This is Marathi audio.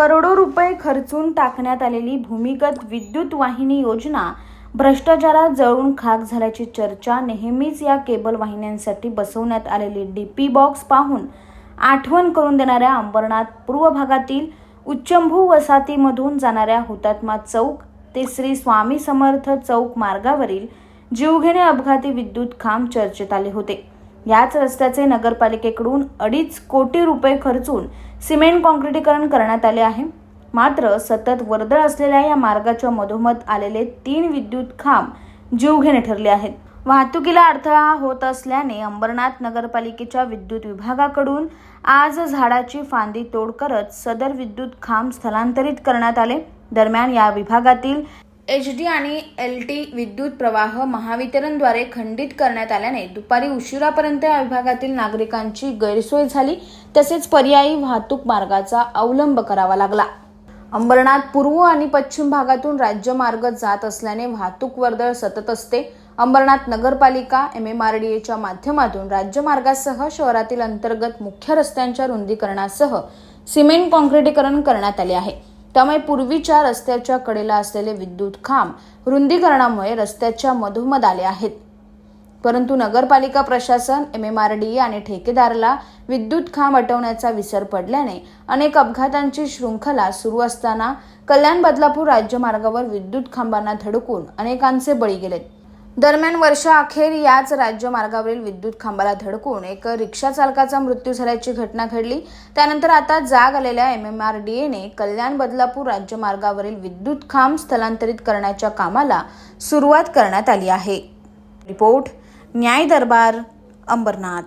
करोडो रुपये खर्चून टाकण्यात आलेली भूमिगत विद्युत वाहिनी योजना भ्रष्टाचारात जळून खाक झाल्याची चर्चा नेहमीच या केबल वाहिन्यांसाठी बसवण्यात आलेली डी पी बॉक्स पाहून आठवण करून देणाऱ्या अंबरनाथ पूर्व भागातील उच्चंभू वसाहतीमधून जाणाऱ्या हुतात्मा चौक ते श्री स्वामी समर्थ चौक मार्गावरील जीवघेणे अपघाती विद्युत खांब चर्चेत आले होते. याच रस्त्याचे नगरपालिकेकडून अडीच कोटी रुपये खर्चून सिमेंट काँक्रिटीकरण करण्यात आले आहे. मात्र सतत वर्दळ असलेल्या या मार्गाच्या मधोमध आलेले तीन विद्युत खांब जीवघेणे ठरले आहेत. वाहतुकीला अडथळा होत असल्याने अंबरनाथ नगरपालिकेच्या विद्युत विभागाकडून आज झाडाची फांदी तोड करत सदर विद्युत खांब स्थलांतरित करण्यात आले. दरम्यान या विभागातील एच डी आणि एल टी विद्युत प्रवाह महावितरणद्वारे खंडित करण्यात आल्याने दुपारी उशिरापर्यंत या विभागातील नागरिकांची गैरसोय झाली. तसेच पर्यायी वाहतूक मार्गाचा अवलंब करावा लागला. अंबरनाथ पूर्व आणि पश्चिम भागातून राज्यमार्ग जात असल्याने वाहतूक वर्दळ सतत असते. अंबरनाथ नगरपालिका एम एम आर डी एच्या माध्यमातून राज्यमार्गासह शहरातील अंतर्गत मुख्य रस्त्यांच्या रुंदीकरणासह सिमेंट कॉन्क्रिटीकरण करण्यात आले आहे. त्यामुळे पूर्वीच्या रस्त्याच्या कडेला असलेले विद्युत खांब रुंदीकरणामुळे रस्त्याच्या मधोमध आले आहेत. परंतु नगरपालिका प्रशासन एम एम आर डी आणि ठेकेदाराला विद्युत खांब हटवण्याचा विसर पडल्याने अनेक अपघातांची शृंखला सुरू असताना कल्याण बदलापूर राज्यमार्गावर विद्युत खांबांना धडकून अनेकांचे बळी गेलेत. दरम्यान वर्षाअखेर याच राज्यमार्गावरील विद्युत खांबाला धडकून एक रिक्षा चालकाचा मृत्यू झाल्याची घटना घडली. त्यानंतर आता जाग आलेल्या एम एम आर डी एने कल्याण बदलापूर राज्यमार्गावरील विद्युत खांब स्थलांतरित करण्याच्या कामाला सुरुवात करण्यात आली आहे. रिपोर्ट न्याय दरबार अंबरनाथ.